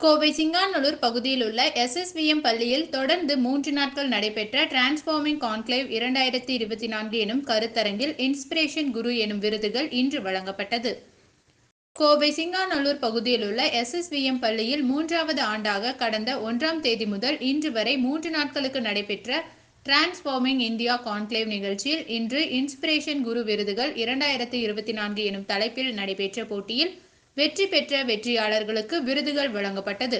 கோவை சிங்காநல்லூர் பகுதியில் உள்ள எஸ்எஸ்விஎம் பள்ளியில் தொடர்ந்து மூன்று நாட்கள் நடைபெற்ற டிரான்ஸ்ஃபார்மிங் கான்க்ளேவ் இரண்டாயிரத்தி இருபத்தி நான்கு எனும் கருத்தரங்கில் இன்ஸ்பிரேஷன் குரு எனும் விருதுகள் இன்று வழங்கப்பட்டது. கோவை சிங்காநல்லூர் பகுதியில் உள்ள எஸ்எஸ்விஎம் பள்ளியில் மூன்றாவது ஆண்டாக கடந்த ஒன்றாம் தேதி முதல் இன்று வரை மூன்று நாட்களுக்கு நடைபெற்ற டிரான்ஸ்ஃபார்மிங் இந்தியா கான்க்ளேவ் நிகழ்ச்சியில் இன்று இன்ஸ்பிரேஷன் குரு விருதுகள் இரண்டாயிரத்தி இருபத்தி நான்கு எனும் தலைப்பில் நடைபெற்ற போட்டியில் வெற்றி பெற்ற வெற்றியாளர்களுக்கு விருதுகள் வழங்கப்பட்டது.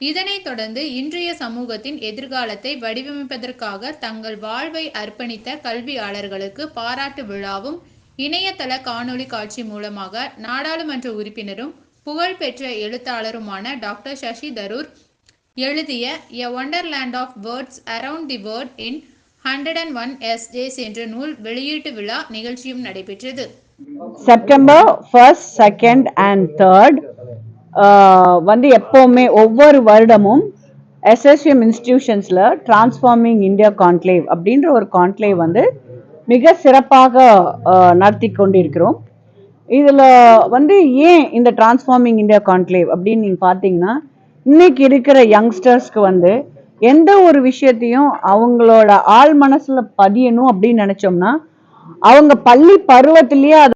இதனைத் தொடர்ந்து இன்றைய சமூகத்தின் எதிர்காலத்தை வடிவமைப்பதற்காக தங்கள் வாழ்வை அர்ப்பணித்த கல்வியாளர்களுக்கு பாராட்டு விழாவும் இணையதள காணொளி காட்சி மூலமாக நாடாளுமன்ற உறுப்பினரும் புகழ்பெற்ற எழுத்தாளருமான டாக்டர் சசி தரூர் எழுதிய a wonderland of words around the word in hundred and one S days என்ற நூல் வெளியீட்டு விழா நிகழ்ச்சியும் நடைபெற்றது. September first second and third வந்து எப்போவுமே ஒவ்வொரு வருடமும் எஸ்எஸ்எம் இன்ஸ்டிடியூஷன்ஸில் டிரான்ஸ்ஃபார்மிங் இந்தியா கான்க்ளேவ் அப்படின்ற ஒரு கான்க்ளேவ் வந்து மிக சிறப்பாக நடத்தி கொண்டிருக்கிறோம். இதில் வந்து ஏன் இந்த டிரான்ஸ்ஃபார்மிங் இந்தியா கான்க்ளேவ் அப்படின்னு நீங்கள் பார்த்தீங்கன்னா இன்னைக்கு இருக்கிற யங்ஸ்டர்ஸ்க்கு வந்து எந்த ஒரு விஷயத்தையும் அவங்களோட ஆள் மனசில் பதியணும் அப்படின்னு நினச்சோம்னா அவங்க பள்ளி பருவத்திலேயே